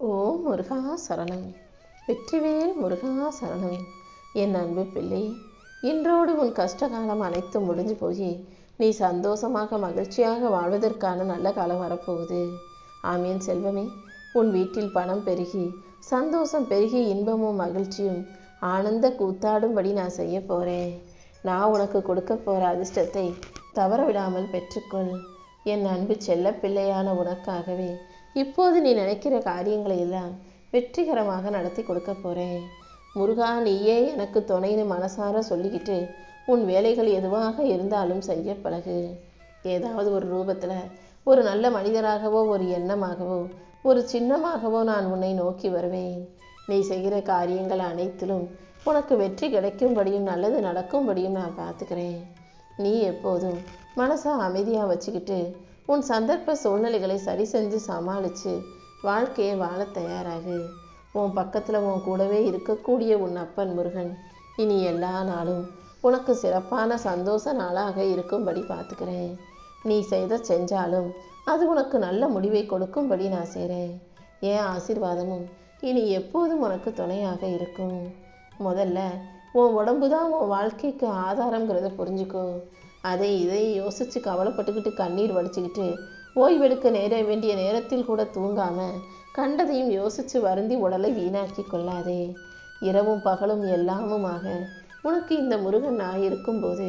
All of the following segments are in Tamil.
ஓ முருகா சரணம். வெற்றிவேல் முருகா சரணம். என் அன்பு பிள்ளை இன்றோடு உன் கஷ்டகாலம் அனைத்தும் முடிஞ்சு போய். நீ சந்தோஷமாக மகிழ்ச்சியாக வாழ்வதற்கான நல்ல காலம் வரப்போகுது. ஆமீன் செல்வமே. உன் வீட்டில் பணம் பெருகி சந்தோஷம் பெருகி இன்பமும் மகிழ்ச்சியும் ஆனந்த கூத்தாடும்படி நான் செய்ய போகிறேன் நான் உனக்கு கொடுக்க போகிற அதிர்ஷ்டத்தை தவற விடாமல் பெற்றுக்கொள். என் அன்பு செல்ல பிள்ளையான உனக்காகவே இப்போது நீ நினைக்கிற காரியங்களை எல்லாம் வெற்றிகரமாக நடத்தி கொடுக்க போகிறேன் முருகா நீயே எனக்கு துணைன்னு மனசார சொல்லிக்கிட்டு உன் வேலைகள் எதுவாக இருந்தாலும் செய்ய பழகு. ஏதாவது ஒரு ரூபத்தில் ஒரு நல்ல மனிதராகவோ ஒரு எண்ணமாகவோ ஒரு சின்னமாகவோ நான் உன்னை நோக்கி வருவேன். நீ செய்கிற காரியங்கள் அனைத்திலும் உனக்கு வெற்றி கிடைக்கும்படியும் நல்லது நடக்கும்படியும் நான் பார்த்துக்கிறேன். நீ எப்போதும் மனசை அமைதியாக வச்சுக்கிட்டு உன் சந்தர்ப்ப சூழ்நிலைகளை சரி செஞ்சு சமாளித்து வாழ்க்கையை வாழ தயாராகு. உன் பக்கத்தில் உன் கூடவே இருக்கக்கூடிய உன் அப்பன் முருகன் இனி எல்லா நாளும் உனக்கு சிறப்பான சந்தோஷ நாளாக இருக்கும்படி பார்த்துக்கிறேன். நீ செய்த செஞ்சாலும் அது உனக்கு நல்ல முடிவை கொடுக்கும்படி நான் செய்கிறேன் என் ஆசீர்வாதமும் இனி எப்போதும் உனக்கு துணையாக இருக்கும். முதல்ல உன் உடம்பு தான் உன் வாழ்க்கைக்கு ஆதாரங்கிறத புரிஞ்சுக்கோ. அதை இதை யோசித்து கவலைப்பட்டுக்கிட்டு கண்ணீர் வடிச்சுக்கிட்டு ஓய்வெடுக்க நேர வேண்டிய நேரத்தில் கூட தூங்காமல் கண்டதையும் யோசித்து வருந்தி உடலை வீணாக்கி கொள்ளாதே. இரவும் பகலும் எல்லாமுமாக உனக்கு இந்த முருகன் நான் இருக்கும்போது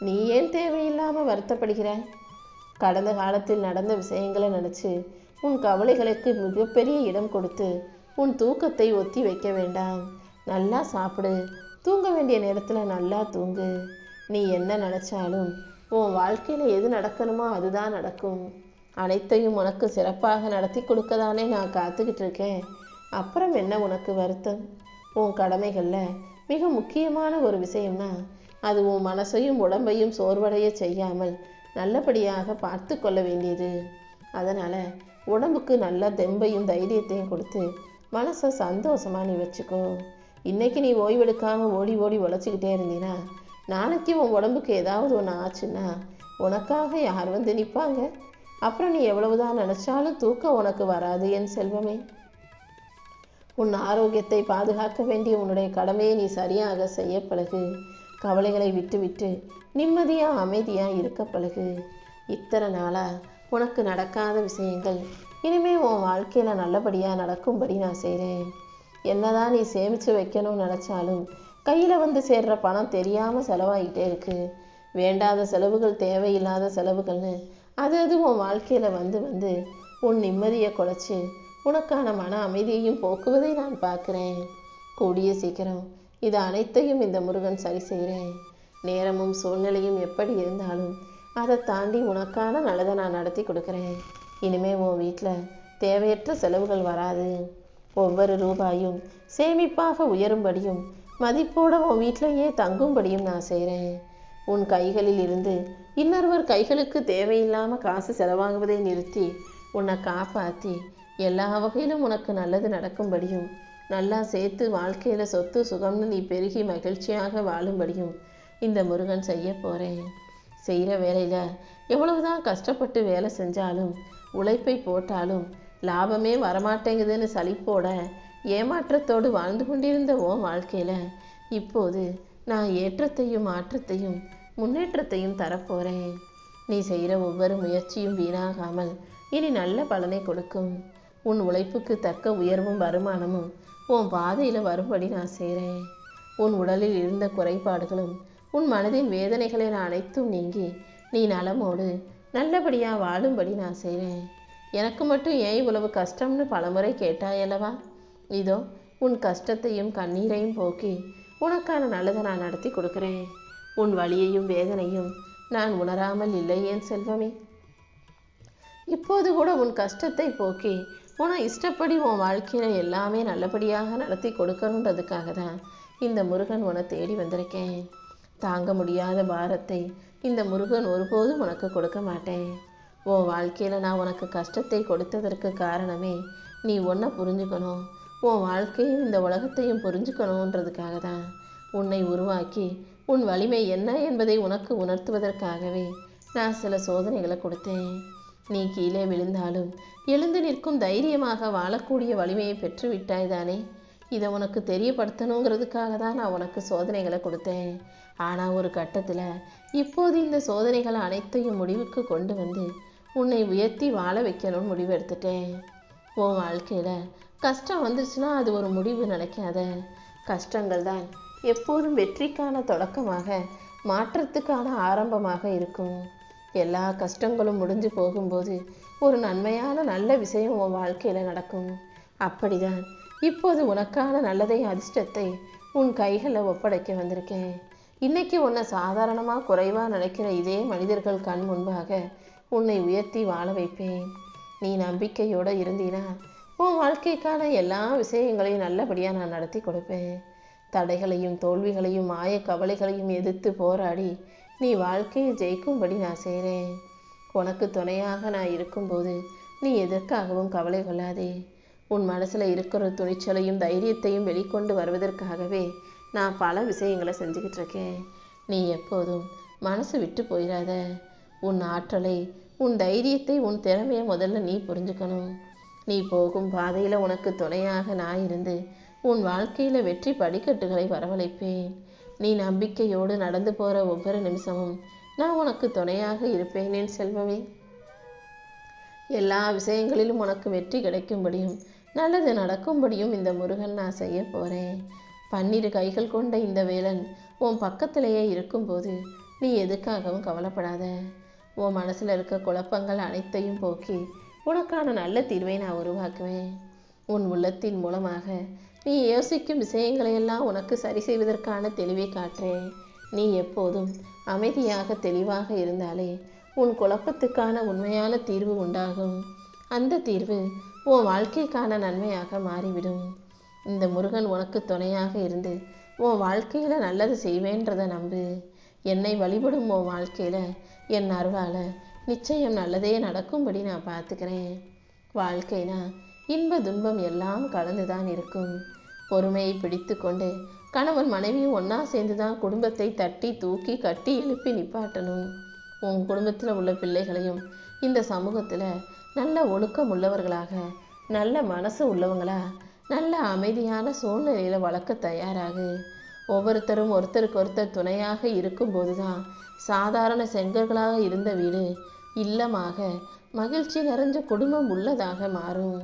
நீ ஏன் தேவையில்லாமல் வருத்தப்படுகிறாய்? கடந்த காலத்தில் நடந்த விஷயங்களை நினச்சி உன் கவலைகளுக்கு மிகப்பெரிய இடம் கொடுத்து உன் தூக்கத்தை ஒத்தி வைக்க வேண்டாம். நல்லா சாப்பிடு. தூங்க வேண்டிய நேரத்தில் நல்லா தூங்கு. நீ என்ன நினச்சாலும் உன் வாழ்க்கையில் எது நடக்கணுமோ அதுதான் நடக்கும். அனைத்தையும் உனக்கு சிறப்பாக நடத்தி கொடுக்க தானே நான் காத்துக்கிட்டு இருக்கேன். அப்புறம் என்ன உனக்கு வருத்தம்? உன் கடமைகளில் மிக முக்கியமான ஒரு விஷயம்னா அது உன் மனசையும் உடம்பையும் சோர்வடைய செய்யாமல் நல்லபடியாக பார்த்து கொள்ள வேண்டியது. அதனால் உடம்புக்கு நல்ல தெம்பையும் தைரியத்தையும் கொடுத்து மனசை சந்தோஷமாக நீ வச்சுக்கோ. இன்னைக்கு நீ ஓய்வெடுக்காமல் ஓடி ஓடி உழைச்சிக்கிட்டே இருந்தீன்னா நாளைக்கு உன் உடம்புக்கு ஏதாவது ஒன்று ஆச்சுன்னா உனக்காக யார் வந்து நிற்பாங்க? அப்புறம் நீ எவ்வளவுதான் நினச்சாலும் தூக்கம் உனக்கு வராது என் செல்வமே. உன் ஆரோக்கியத்தை பாதுகாக்க வேண்டிய உன்னுடைய கடமையை நீ சரியாக செய்ய பழகு. கவலைகளை விட்டுவிட்டு நிம்மதியாக அமைதியாக இருக்க பழகு. இத்தனை நாளாக உனக்கு நடக்காத விஷயங்கள் இனிமே உன் வாழ்க்கையில் நல்லபடியாக நடக்கும்படி நான் செய்கிறேன் என்னதான் நீ சேமித்து வைக்கணும்னு நினச்சாலும் கையில் வந்து சேர்ற பணம் தெரியாமல் செலவாகிட்டே இருக்குது வேண்டாத செலவுகள் தேவையில்லாத செலவுகள்னு அது அது உன் வாழ்க்கையில் வந்து வந்து உன் நிம்மதியை குலைச்சி உனக்கான மன அமைதியையும் போக்குவதை நான் பார்க்குறேன். கூடிய சீக்கிரம் இது அனைத்தையும் இந்த முருகன் சரி செய்கிறேன். நேரமும் சூழ்நிலையும் எப்படி இருந்தாலும் அதை தாண்டி உனக்கான நல்லதை நான் நடத்தி கொடுக்குறேன். இனிமே உன் வீட்டில் தேவையற்ற செலவுகள் வராது. ஒவ்வொரு ரூபாயும் சேமிப்பாக உயரும்படியும் மதிப்போட உன் வீட்டிலேயே தங்கும்படியும் நான் செய்கிறேன் உன் கைகளில் இருந்து இன்னொருவர் கைகளுக்கு தேவையில்லாமல் காசு செலவாகுவதை நிறுத்தி உன்னை காப்பாற்றி எல்லா வகையிலும் உனக்கு நல்லது நடக்கும்படியும் நல்லா சேர்த்து வாழ்க்கையில் சொத்து சுகம்னு நீ பெருகி மகிழ்ச்சியாக வாழும்படியும் இந்த முருகன் செய்ய போகிறேன் செய்கிற வேலையில் எவ்வளவுதான் கஷ்டப்பட்டு வேலை செஞ்சாலும் உழைப்பை போட்டாலும் லாபமே வரமாட்டேங்குதுன்னு சலிப்போட ஏமாற்றத்தோடு வாழ்ந்து கொண்டிருந்த உன் வாழ்க்கையில் இப்போது நான் ஏற்றத்தையும் மாற்றத்தையும் முன்னேற்றத்தையும் தரப்போகிறேன் நீ செய்கிற ஒவ்வொரு முயற்சியும் வீணாகாமல் இனி நல்ல பலனை கொடுக்கும். உன் உழைப்புக்கு தக்க உயர்வும் வருமானமும் உன் பாதையில் வரும்படி நான் செய்கிறேன் உன் உடலில் இருந்த குறைபாடுகளும் உன் மனதின் வேதனைகளை நான் அனைத்தும் நீங்கி நீ நலமோடு நல்லபடியாக வாழும்படி நான் செய்கிறேன் எனக்கு மட்டும் ஏன் இவ்வளவு கஷ்டம்னு பலமுறை கேட்டாயல்லவா இதோ உன் கஷ்டத்தையும் கண்ணீரையும் போக்கி உனக்கான நல்லதை நான் நடத்தி கொடுக்குறேன். உன் வலியையும் வேதனையும் நான் உணராமல் இல்லை ஏன் செல்வமே? இப்போது கூட உன் கஷ்டத்தை போக்கி உன இஷ்டப்படி உன் வாழ்க்கையில் எல்லாமே நல்லபடியாக நடத்தி கொடுக்கணுன்றதுக்காக தான் இந்த முருகன் உன்னை தேடி வந்திருக்கேன். தாங்க முடியாத பாரத்தை இந்த முருகன் ஒருபோதும் உனக்கு கொடுக்க மாட்டேன். உன் வாழ்க்கையில் நான் உனக்கு கஷ்டத்தை கொடுத்ததற்கு காரணமே நீ ஒன்றை புரிஞ்சுக்கணும். உன் வாழ்க்கையும் இந்த உலகத்தையும் புரிஞ்சுக்கணுன்றதுக்காக தான் உன்னை உருவாக்கி உன் வலிமை என்ன என்பதை உனக்கு உணர்த்துவதற்காகவே நான் சில சோதனைகளை கொடுத்தேன். நீ கீழே விழுந்தாலும் எழுந்து நிற்கும் தைரியமாக வாழக்கூடிய வலிமையை பெற்று விட்டாய்தானே இதை உனக்கு தெரியப்படுத்தணுங்கிறதுக்காக தான் நான் உனக்கு சோதனைகளை கொடுத்தேன். ஆனால் ஒரு கட்டத்தில் இப்போது இந்த சோதனைகள் அனைத்தையும் முடிவுக்கு கொண்டு வந்து உன்னை உயர்த்தி வாழ வைக்கணும்னு முடிவு எடுத்துட்டேன் உன் வாழ்க்கையில் கஷ்டம் வந்துச்சுன்னா அது ஒரு முடிவு நினைக்காத. கஷ்டங்கள் தான் எப்போதும் வெற்றிக்கான தொடக்கமாக மாற்றத்துக்கான ஆரம்பமாக இருக்கும். எல்லா கஷ்டங்களும் முடிஞ்சு போகும்போது ஒரு நன்மையான நல்ல விஷயம் உன் வாழ்க்கையில் நடக்கும். அப்படிதான் இப்போது உனக்கான நல்லதை அதிர்ஷ்டத்தை உன் கைகளில் ஒப்படைக்க வந்திருக்கேன். இன்னைக்கு உன்னை சாதாரணமாக குறைவாக நினைக்கிற இதே மனிதர்கள் கண் முன்பாக உன்னை உயர்த்தி வாழ வைப்பேன். நீ நம்பிக்கையோடு இருந்தீனா உன் வாழ்க்கைக்கான எல்லா விஷயங்களையும் நல்லபடியாக நான் நடத்தி கொடுப்பேன். தடைகளையும் தோல்விகளையும் மாய கவலைகளையும் எதிர்த்து போராடி நீ வாழ்க்கையை ஜெயிக்கும்படி நான் செய்கிறேன் உனக்கு துணையாக நான் இருக்கும்போது நீ எதற்காகவும் கவலை கொள்ளாதே. உன் மனசில் இருக்கிற துணிச்சலையும் தைரியத்தையும் வெளிக்கொண்டு வருவதற்காகவே நான் பல விஷயங்களை செஞ்சுக்கிட்டு இருக்கேன். நீ எப்போதும் மனசு விட்டு போயிடாத உன் ஆற்றலை உன் தைரியத்தை உன் திறமையை முதல்ல நீ புரிஞ்சுக்கணும். நீ போகும் பாதையில் உனக்கு துணையாக நான் இருந்து உன் வாழ்க்கையில் வெற்றி படிக்கட்டுகளை வரவழைப்பேன். நீ நம்பிக்கையோடு நடந்து போகிற ஒவ்வொரு நிமிஷமும் நான் உனக்கு துணையாக இருப்பேன் என் செல்வமே. எல்லா விஷயங்களிலும் உனக்கு வெற்றி கிடைக்கும்படியும் நல்லது நடக்கும்படியும் இந்த முருகன் நான் செய்ய போகிறேன் பன்னிரு கைகள் கொண்ட இந்த வேலன் உன் பக்கத்திலேயே இருக்கும்போது நீ எதுக்காகவும் கவலைப்படாத. உன் மனசில் இருக்க குழப்பங்கள் அனைத்தையும் போக்கி உனக்கான நல்ல தீர்வை நான் உருவாக்குவேன். உன் உள்ளத்தின் மூலமாக நீ யோசிக்கும் விஷயங்களையெல்லாம் உனக்கு சரி செய்வதற்கான தெளிவை காட்டுறேன். நீ எப்போதும் அமைதியாக தெளிவாக இருந்தாலே உன் குழப்பத்துக்கான உண்மையான தீர்வு உண்டாகும். அந்த தீர்வு உன் வாழ்க்கைக்கான நன்மையாக மாறிவிடும். இந்த முருகன் உனக்கு துணையாக இருந்து உன் வாழ்க்கையில் நல்லது செய்வேன்றதை நம்பு. என்னை வழிபடும் உன் வாழ்க்கையில் என் அருளால் நிச்சயம் நல்லதே நடக்கும்படி நான் பார்த்துக்கிறேன். வாழ்க்கைனா இன்ப துன்பம் எல்லாம் கலந்து தான் இருக்கும். பொறுமையை பிடித்து கொண்டு கணவன் மனைவியும் ஒன்றா சேர்ந்து தான் குடும்பத்தை தட்டி தூக்கி கட்டி எழுப்பி நிப்பாட்டணும். உன் குடும்பத்தில் உள்ள பிள்ளைகளையும் இந்த சமூகத்தில் நல்ல ஒழுக்கம் உள்ளவர்களாக நல்ல மனசு உள்ளவங்களா நல்ல அமைதியான சூழ்நிலையில் வளர்க்க தயாராகு. ஒவ்வொருத்தரும் ஒருத்தருக்கு ஒருத்தர் துணையாக இருக்கும்போது தான் சாதாரண செங்கர்களாக இருந்த வீடு இல்லமாக மகிழ்ச்சி நிறைஞ்ச குடும்பம் உள்ளதாக மாறும்.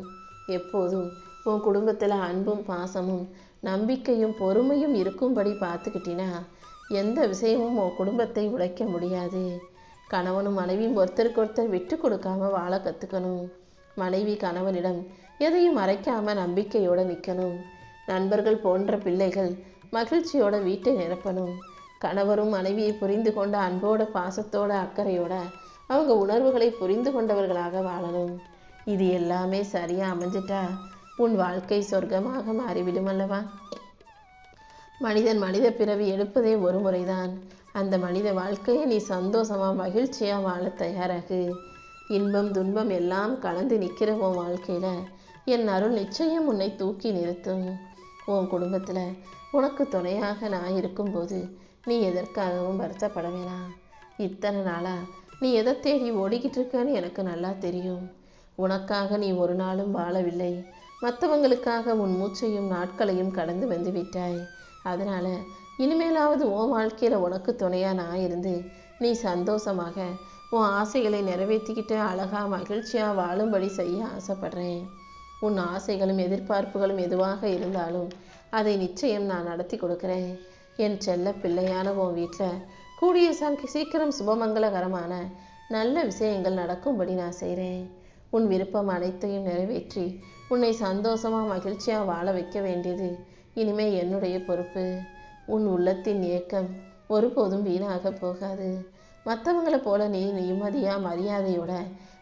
எப்போதும் உன் குடும்பத்தில் அன்பும் பாசமும் நம்பிக்கையும் பொறுமையும் இருக்கும்படி பார்த்துக்கிட்டினா எந்த விஷயமும் உன் குடும்பத்தை உழைக்க முடியாது. கணவனும் மனைவியும் ஒருத்தருக்கு ஒருத்தர் விட்டு கொடுக்காம வாழ கற்றுக்கணும் மனைவி கணவனிடம் எதையும் மறைக்காம நம்பிக்கையோடு நிற்கணும் நண்பர்கள் போன்ற பிள்ளைகள் மகிழ்ச்சியோட வீட்டை நிரப்பணும். கணவரும் மனைவியை புரிந்து கொண்ட அன்போட பாசத்தோட அக்கறையோட அவங்க உணர்வுகளை புரிந்து கொண்டவர்களாக வாழணும். இது எல்லாமே சரியா அமைஞ்சிட்டா உன் வாழ்க்கை சொர்க்கமாக மாறிவிடும் அல்லவா மனிதன் மனித பிறவி எடுப்பதே ஒரு முறைதான். அந்த மனித வாழ்க்கையை நீ சந்தோஷமா மகிழ்ச்சியா வாழ தயாராகு. இன்பம் துன்பம் எல்லாம் கலந்து நிற்கிற உன் வாழ்க்கையில என் அருள் நிச்சயம் உன்னை தூக்கி நிறுத்தும். உன் குடும்பத்தில் உனக்கு துணையாக நான் இருக்கும்போது நீ எதற்காகவும் வருத்தப்பட வேணாம் இத்தனை நாளா நீ எதை தேடி ஓடிக்கிட்டு இருக்கன்னு எனக்கு நல்லா தெரியும். உனக்காக நீ ஒரு நாளும் வாழவில்லை. மற்றவங்களுக்காக உன் மூச்சையும் நாட்களையும் கடந்து வந்து விட்டாய். அதனால இனிமேலாவது உன் வாழ்க்கையில் உனக்கு துணையாக நான் இருந்து நீ சந்தோஷமாக உன் ஆசைகளை நிறைவேற்றிக்கிட்டு அழகா மகிழ்ச்சியாக வாழும்படி செய்ய ஆசைப்படுறேன். உன் ஆசைகளும் எதிர்பார்ப்புகளும் எதுவாக இருந்தாலும் அதை நிச்சயம் நான் நடத்தி கொடுக்குறேன். என் செல்ல பிள்ளையான உன் வீட்டில் கூடிய சங்க சீக்கிரம் சுபமங்களகரமான நல்ல விஷயங்கள் நடக்கும்படி நான் செய்கிறேன் உன் விருப்பம் அனைத்தையும் நிறைவேற்றி உன்னை சந்தோஷமாக மகிழ்ச்சியாக வாழ வைக்க வேண்டியது இனிமே என்னுடைய பொறுப்பு. உன் உள்ளத்தின் ஏக்கம் ஒருபோதும் வீணாக போகாது. மற்றவங்களை போல நீ நிம்மதியாக மரியாதையோட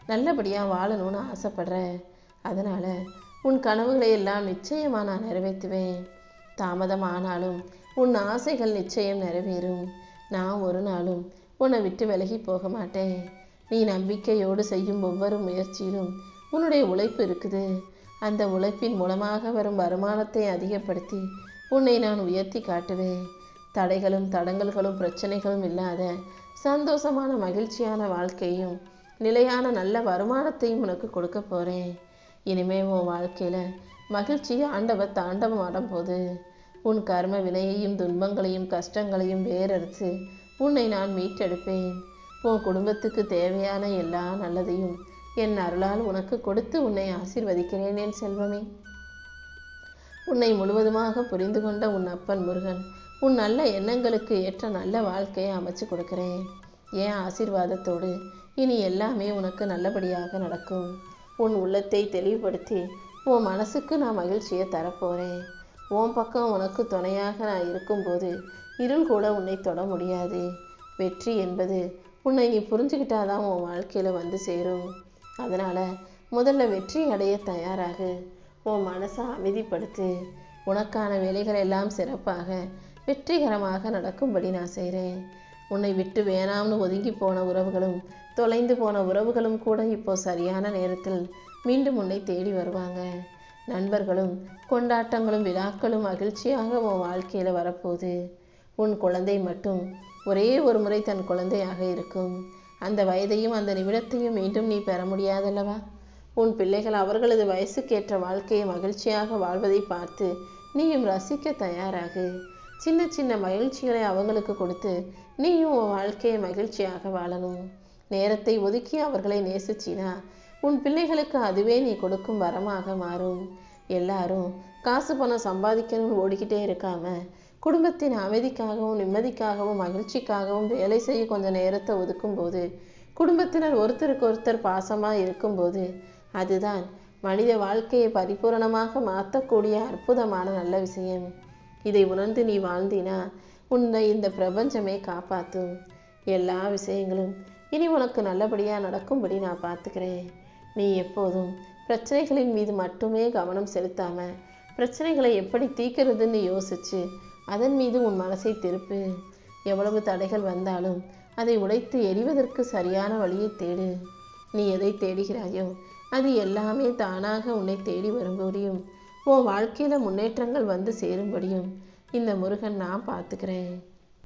நல்லபடியாக வாழணும்னு ஆசைப்படுற. அதனால் உன் கனவுகளை எல்லாம் நிச்சயமாக நான் நிறைவேற்றுவேன். தாமதம் ஆனாலும் உன் ஆசைகள் நிச்சயம் நிறைவேறும். நான் ஒரு நாளும் உன்னை விட்டு விலகி போக மாட்டேன். நீ நம்பிக்கையோடு செய்யும் ஒவ்வொரு முயற்சியிலும் உன்னுடைய உழைப்பு இருக்குது. அந்த உழைப்பின் மூலமாக வரும் வருமானத்தை அதிகப்படுத்தி உன்னை நான் உயர்த்தி காட்டுவேன். தடைகளும் தடங்கல்களும் பிரச்சனைகளும் இல்லாத சந்தோஷமான மகிழ்ச்சியான வாழ்க்கையும் நிலையான நல்ல வருமானத்தையும் உனக்கு கொடுக்க போகிறேன் இனிமே உன் வாழ்க்கையில் மகிழ்ச்சியை ஆண்டவ தாண்டவம் ஆடும்போது உன் கர்ம வினையையும் துன்பங்களையும் கஷ்டங்களையும் வேறறுத்து உன்னை நான் மீட்டெடுப்பேன். உன் குடும்பத்துக்கு தேவையான எல்லா நல்லதையும் என் அருளால் உனக்கு கொடுத்து உன்னை ஆசிர்வதிக்கிறேன் என் செல்வமே. உன்னை முழுவதுமாக புரிந்து கொண்ட உன் அப்பன் முருகன் உன் நல்ல எண்ணங்களுக்கு ஏற்ற நல்ல வாழ்க்கையை அமைச்சு கொடுக்கிறேன். என் ஆசிர்வாதத்தோடு இனி எல்லாமே உனக்கு நல்லபடியாக நடக்கும். உன் உள்ளத்தை தெளிவுபடுத்தி உன் மனசுக்கு நான் மகிழ்ச்சியை தரப்போகிறேன் உன் பக்கம் உனக்கு துணையாக நான் இருக்கும்போது இருள் கூட உன்னை தொட முடியாது. வெற்றி என்பது உன்னை நீ புரிஞ்சுக்கிட்டாதான் உன் வாழ்க்கையில் வந்து சேரும். அதனால் முதல்ல வெற்றி அடைய தயாராகு. உன் மனசை அமைதிப்படுத்து. உனக்கான வேலைகள் எல்லாம் சிறப்பாக வெற்றிகரமாக நடக்கும்படி நான் செய்கிறேன் உன்னை விட்டு வேணாம்னு ஒதுங்கி போன உறவுகளும் தொலைந்து போன உறவுகளும் கூட இப்போ சரியான நேரத்தில் மீண்டும் உன்னை தேடி வருவாங்க. நண்பர்களும் கொண்டாட்டங்களும் விழாக்களும் மகிழ்ச்சியாக உன் வாழ்க்கையில் வரப்போகுது. உன் குழந்தை மட்டும் ஒரே ஒரு முறை தன் குழந்தையாக இருக்கும். அந்த வயதையும் அந்த நிமிடத்தையும் மீண்டும் நீ பெற முடியாதல்லவா? உன் பிள்ளைகள் அவர்களது வயசுக்கேற்ற வாழ்க்கையை மகிழ்ச்சியாக வாழ்வதை பார்த்து நீயும் ரசிக்க தயாராகு. சின்ன சின்ன மகிழ்ச்சிகளை அவங்களுக்கு கொடுத்து நீயும் உன் வாழ்க்கையை மகிழ்ச்சியாக வாழணும். நேரத்தை ஒதுக்கி அவர்களை நேசிச்சினா உன் பிள்ளைகளுக்கு அதுவே நீ கொடுக்கும் வரமாக மாறும். எல்லாரும் காசு பணம் சம்பாதிக்கணும்னு ஓடிக்கிட்டே இருக்காம குடும்பத்தின் அமைதிக்காகவும் நிம்மதிக்காகவும் மகிழ்ச்சிக்காகவும் வேலை செய்ய கொஞ்சம் நேரத்தை ஒதுக்கும்போது குடும்பத்தினர் ஒருத்தருக்கு ஒருத்தர் பாசமாக இருக்கும்போது அதுதான் மனித வாழ்க்கையை பரிபூரணமாக மாற்றக்கூடிய அற்புதமான நல்ல விஷயம். இதை உணர்ந்து நீ வாழ்ந்தினா உன்னை இந்த பிரபஞ்சமே காப்பாற்றும் எல்லா விஷயங்களும் இனி உனக்கு நல்லபடியாக நடக்கும்படி நான் பார்த்துக்கிறேன். நீ எப்போதும் பிரச்சனைகளின் மீது மட்டுமே கவனம் செலுத்தாம பிரச்சனைகளை எப்படி தீர்க்கிறதுன்னு யோசிச்சு அதன் மீது உன் மனசை திருப்பு. எவ்வளவு தடைகள் வந்தாலும் அதை உடைத்து எரிவதற்கு சரியான வழியை தேடு. நீ எதை தேடுகிறாயோ அது எல்லாமே தானாக உன்னை தேடி வரும்படியும் உன் வாழ்க்கையில முன்னேற்றங்கள் வந்து சேரும்படியும் இந்த முருகன் நான் பார்த்துக்கிறேன்.